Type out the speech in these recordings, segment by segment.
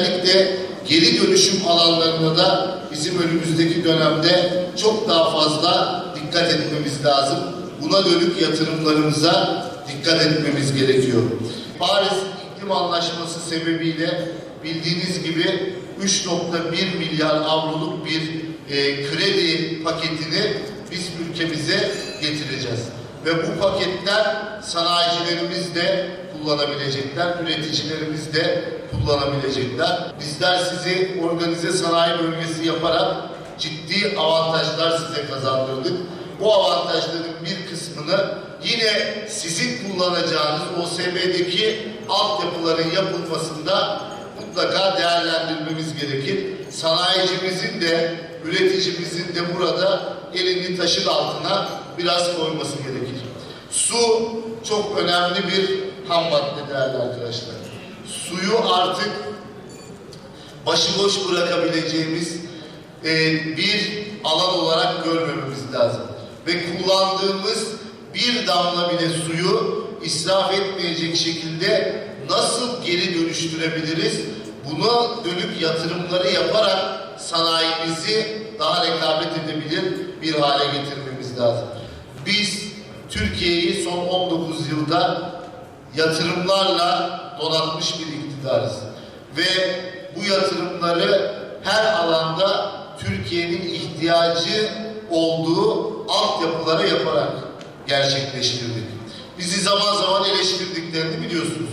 Özellikle geri dönüşüm alanlarında da bizim önümüzdeki dönemde çok daha fazla dikkat etmemiz lazım. Buna dönük yatırımlarımıza dikkat etmemiz gerekiyor. Paris İklim Anlaşması sebebiyle bildiğiniz gibi 3.1 milyar avroluk bir e, kredi paketini biz ülkemize getireceğiz. Ve bu paketten sanayicilerimiz de kullanabilecekler, üreticilerimiz de kullanabilecekler. Bizler sizi organize sanayi bölgesi yaparak ciddi avantajlar size kazandırdık. Bu avantajların bir kısmını yine sizin kullanacağınız OSB'deki altyapıların yapılmasında mutlaka değerlendirmemiz gerekir. Sanayicimizin de, üreticimizin de burada elini taşın altına biraz koyması gerekir. Su çok önemli bir ham madde değerli arkadaşlar. Suyu artık başıboş bırakabileceğimiz e, bir alan olarak görmememiz lazım. Ve kullandığımız bir damla bile suyu israf etmeyecek şekilde nasıl geri dönüştürebiliriz? Buna dönük yatırımları yaparak sanayimizi daha rekabet edebilir bir hale getirmemiz lazım. Biz Türkiye'yi son 19 yılda yatırımlarla donatmış bir iktidarız. Ve bu yatırımları her alanda Türkiye'nin ihtiyacı olduğu altyapılara yaparak gerçekleştirdik. Bizi zaman zaman eleştirdiklerini biliyorsunuz.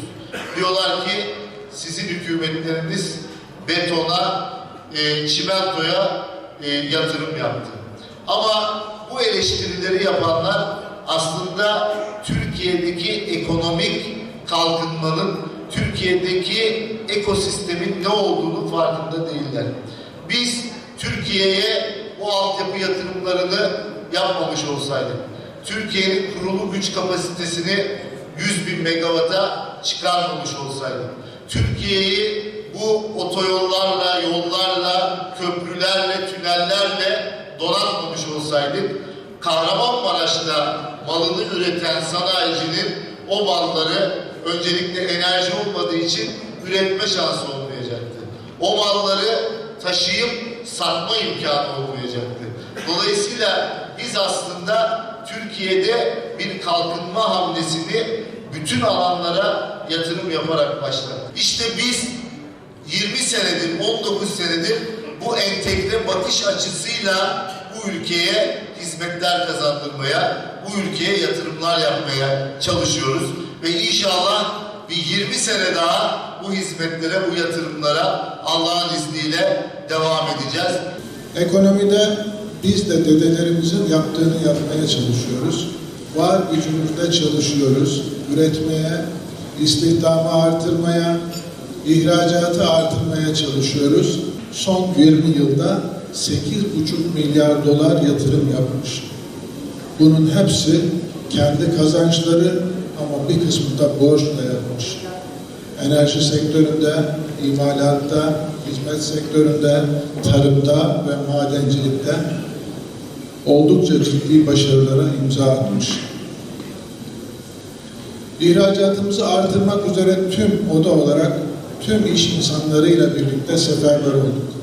Diyorlar ki sizin hükümetleriniz betona, e, çimentoya e, yatırım yaptı. Ama bu eleştirileri yapanlar aslında Türkiye'deki ekonomik kalkınmanın, Türkiye'deki ekosistemin ne olduğunu farkında değiller. Biz Türkiye'ye bu altyapı yatırımlarını yapmamış olsaydık, Türkiye'nin kurulu güç kapasitesini 100 bin megawata çıkarmamış olsaydık, Türkiye'yi bu otoyollarla, yollarla, köprülerle, tünellerle donatmamış olsaydık, Kahramanmaraş'ta malını üreten sanayicinin o malları öncelikle enerji olmadığı için üretme şansı olmayacaktı. O malları taşıyıp satma imkanı olmayacaktı. Dolayısıyla biz aslında Türkiye'de bir kalkınma hamlesini bütün alanlara yatırım yaparak başladık. İşte biz 20 senedir, 19 senedir bu entegre bakış açısıyla bu ülkeye hizmetler kazandırmaya, bu ülkeye yatırımlar yapmaya çalışıyoruz. Ve inşallah bir 20 sene daha bu hizmetlere, bu yatırımlara Allah'ın izniyle devam edeceğiz. Ekonomide biz de dedelerimizin yaptığını yapmaya çalışıyoruz. Var gücümüzle çalışıyoruz. Üretmeye, istihdamı artırmaya, ihracatı artırmaya çalışıyoruz. Son 20 yılda 8,5 milyar dolar yatırım yapmış. Bunun hepsi kendi kazançları ama bir kısmı da borçla yapmış. Enerji sektöründe, imalatta, hizmet sektöründe, tarımda ve madencilikte oldukça ciddi başarılara imza atmış. İhracatımızı artırmak üzere tüm oda olarak tüm iş insanlarıyla birlikte seferber olduk.